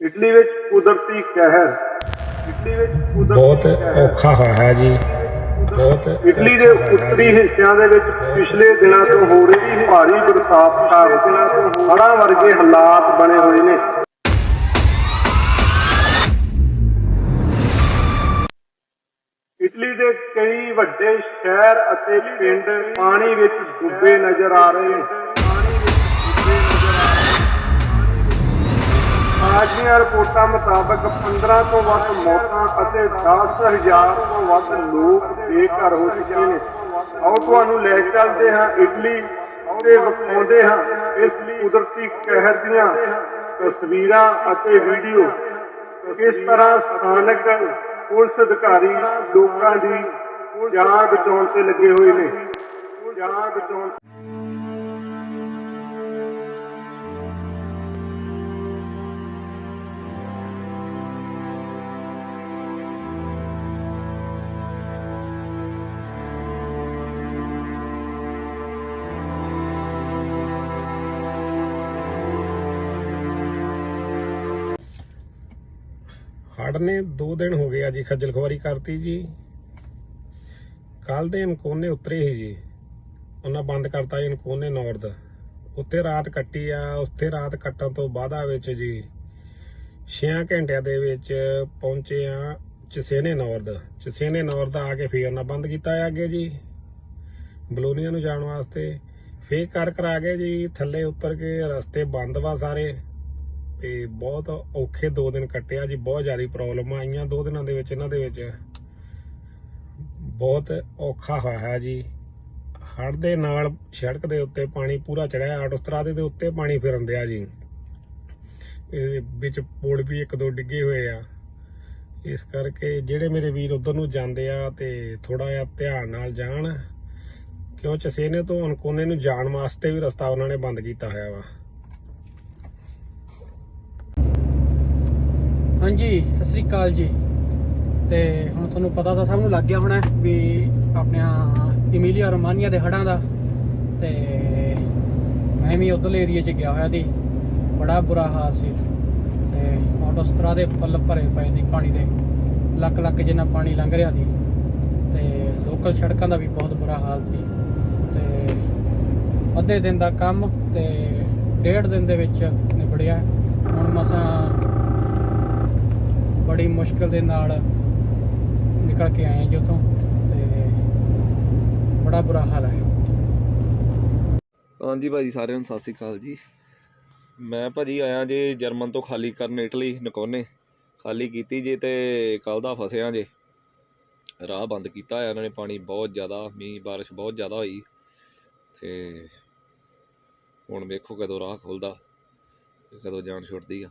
Italy ਵਿੱਚ ਕੁਦਰਤੀ ਕਹਿਰ। ਇਟਲੀ ਵਿੱਚ ਕੁਦਰਤੀ ਬਹੁਤ। ਔਖਾ ਹੋਇਆ ਹੈ ਜੀ। ਬਹੁਤ ਇਟਲੀ ਦੇ ਉੱਤਰੀ। ਹਿੱਸਿਆਂ ਦੇ ਵਿੱਚ ਪਿਛਲੇ ਦਿਨਾਂ ਤੋਂ ਹੋ ਰਹੀ ਭਾਰੀ ਬਰਸਾਤ। ਕਾਰਨ ਹੜ੍ਹਾਂ ਵਰਗੇ ਹਾਲਾਤ ਬਣੇ ਹੋਏ ਨੇ। ਇਟਲੀ ਦੇ ਕਈ ਵੱਡੇ ਸ਼ਹਿਰ ਅਤੇ ਪਿੰਡ ਪਾਣੀ ਵਿੱਚ ਡੁੱਬੇ ਨਜ਼ਰ ਆ ਰਹੇ ਨੇ। ਤਾਜ਼ੀਆਂ ਰਿਪੋਰਟਾਂ ਮੁਤਾਬਕ 15 ਤੋਂ ਵੱਧ ਮੌਤਾਂ ਅਤੇ 10000 ਤੋਂ ਵੱਧ ਲੋਕ ਬੇਘਰ ਹੋ ਚੁੱਕੇ ਨੇ। ਆਓ ਤੁਹਾਨੂੰ ਲੈ ਚੱਲਦੇ ਹਾਂ ਇਟਲੀ ਤੇ ਵਿਖਾਉਂਦੇ ਹਾਂ ਇਸ ਕੁਦਰਤੀ ਕਹਿਰ ਦੀਆਂ ਤਸਵੀਰਾਂ ਅਤੇ ਵੀਡੀਓ। ਕਿਸ ਤਰ੍ਹਾਂ ਸਥਾਨਕ ਪੁਲਿਸ ਅਧਿਕਾਰੀ ਲੋਕਾਂ ਦੀ ਜਾਨ ਬਚਾਉਣ ਤੇ ਲੱਗੇ ਹੋਏ ਨੇ? ਜਾਨ ਬਚਾਉਣ ਹੜ੍ਹ ਨੇ 2 ਦਿਨ ਹੋ ਗਏ ਆ ਜੀ ਖੱਜਲ ਖੁਆਰੀ ਕਰਤੀ ਜੀ। ਕੱਲ ਦੇ ਇਨਕੋਨੇ ਉਤਰੇ ਹੀ ਜੀ। ਉਹਨਾਂ ਬੰਦ ਕਰਤਾ ਜੀ ਇਨਕੋਨੇ ਨਾਰਥ ਉੱਥੇ ਰਾਤ ਕੱਟੀ ਆ, ਉੱਥੇ ਰਾਤ ਕੱਟਣ ਤੋਂ ਬਾਅਦਾ ਵਿੱਚ ਜੀ 6 ਘੰਟਿਆਂ ਦੇ ਵਿੱਚ ਪਹੁੰਚੇ ਆ ਚਸੇਨੇ ਨਾਰਥ ਚਸੇਨੇ ਨਾਰਥ ਆ ਕੇ ਫੇਰ ਉਹਨਾਂ ਬੰਦ ਕੀਤਾ ਆ ਅੱਗੇ ਜੀ, ਬਲੋਨੀਆ ਨੂੰ ਜਾਣ ਵਾਸਤੇ। ਫੇਰ ਕਰ ਕਰਾ ਕੇ ਜੀ, ਥੱਲੇ ਉਤਰ ਕੇ ਰਸਤੇ ਬੰਦ ਵਾ ਸਾਰੇ। ਤੇ ਬਹੁਤ ਔਖੇ ਦੋ ਦਿਨ ਕੱਟਿਆ ਜੀ, ਬਹੁਤ ਜ਼ਿਆਦਾ ਪ੍ਰੋਬਲਮ ਆਈਆਂ ਦੋ ਦਿਨਾਂ ਦੇ ਵਿੱਚ, ਇਹਨਾਂ ਦੇ ਵਿੱਚ ਬਹੁਤ ਔਖਾ ਹੋਇਆ ਹੈ ਜੀ। ਹੜ੍ਹ ਦੇ ਨਾਲ ਸੜਕ ਦੇ ਉੱਤੇ ਪਾਣੀ ਪੂਰਾ ਚੜਿਆ ਆਟੋਸਟਰਾਦੇ ਦੇ ਉੱਤੇ ਪਾਣੀ ਫਿਰਨ ਦਿਆ ਜੀ। ਇਹਦੇ ਵਿੱਚ ਪੁਲ ਵੀ ਇੱਕ ਦੋ ਡਿੱਗੇ ਹੋਏ ਆ। ਇਸ ਕਰਕੇ ਜਿਹੜੇ ਮੇਰੇ ਵੀਰ ਉਧਰ ਨੂੰ ਜਾਂਦੇ ਆ ਤੇ ਥੋੜਾ ਜਿਹਾ ਧਿਆਨ ਨਾਲ ਜਾਣ ਕਿਉਂ ਚਸੇਨੇ ਤੋਂ ਅਨਕੋਨੇ ਨੂੰ ਜਾਣ ਵਾਸਤੇ ਵੀ ਰਸਤਾ ਉਹਨਾਂ ਨੇ ਬੰਦ ਕੀਤਾ ਹੋਇਆ ਵਾ। ਹਾਂਜੀ, ਸਤਿ ਸ੍ਰੀ ਅਕਾਲ ਜੀ। ਤੇ ਹੁਣ ਤੁਹਾਨੂੰ ਪਤਾ ਤਾਂ ਸਭ ਨੂੰ ਲੱਗ ਗਿਆ ਹੋਣਾ ਵੀ ਆਪਣਿਆਂ ਇਮੀਲੀਆ ਰੋਮਾਨੀਆ ਦੇ ਹੜਾਂ ਦਾ। ਤੇ ਮੈਂ ਵੀ ਉਧਰਲੇ ਏਰੀਆ 'ਚ ਗਿਆ ਹੋਇਆ ਸੀ। ਬੜਾ ਬੁਰਾ ਹਾਲ ਸੀ। ਤੇ ਆਟੋਸਟਰਾ ਦੇ ਪੱਲ ਭਰੇ ਪਏ ਸੀ ਪਾਣੀ ਦੇ। ਲੱਕ ਲੱਕ ਜਿੰਨਾ ਪਾਣੀ ਲੰਘ ਰਿਹਾ ਸੀ। ਤੇ ਲੋਕਲ ਸੜਕਾਂ ਦਾ ਵੀ ਬਹੁਤ ਬੁਰਾ ਹਾਲ ਸੀ। ਤੇ ਅੱਧੇ ਦਿਨ ਦਾ ਕੰਮ ਤੇ ਡੇਢ ਦਿਨ ਦੇ ਵਿੱਚ ਨਿਬੜਿਆ। ਹੁਣ ਮਸਾਂ ਬੜੀ ਮੁਸ਼ਕਲ ਦੇ ਨਾਲ ਨਿਕਲ ਕੇ ਆਏ ਜੀ ਉੱਥੋਂ ਤੇ ਬੜਾ ਬੁਰਾ ਹਾਲ ਹੈ। ਹਾਂਜੀ ਭਾਜੀ, ਸਾਰਿਆਂ ਨੂੰ ਸਤਿ ਸ੍ਰੀ ਅਕਾਲ ਜੀ। ਮੈਂ ਭਾਜੀ ਆਇਆ ਜੇ ਜਰਮਨ ਤੋਂ ਖਾਲੀ ਕਰਨ ਇਟਲੀ, ਨਕੋਨੇ। ਖਾਲੀ ਕੀਤੀ ਜੇ ਤੇ ਕੱਲ ਦਾ ਫਸਿਆ ਜੇ। ਰਾਹ ਬੰਦ ਕੀਤਾ ਹੋਇਆ ਇਹਨਾਂ ਨੇ, ਪਾਣੀ ਬਹੁਤ ਜ਼ਿਆਦਾ, ਮੀਂਹ, ਬਾਰਿਸ਼ ਬਹੁਤ ਜ਼ਿਆਦਾ ਹੋਈ। ਤੇ ਹੁਣ ਵੇਖੋ ਕਦੋਂ ਰਾਹ ਖੁੱਲਦਾ ਕਦੋਂ ਜਾਨ ਛੁੱਟਦੀ ਆ।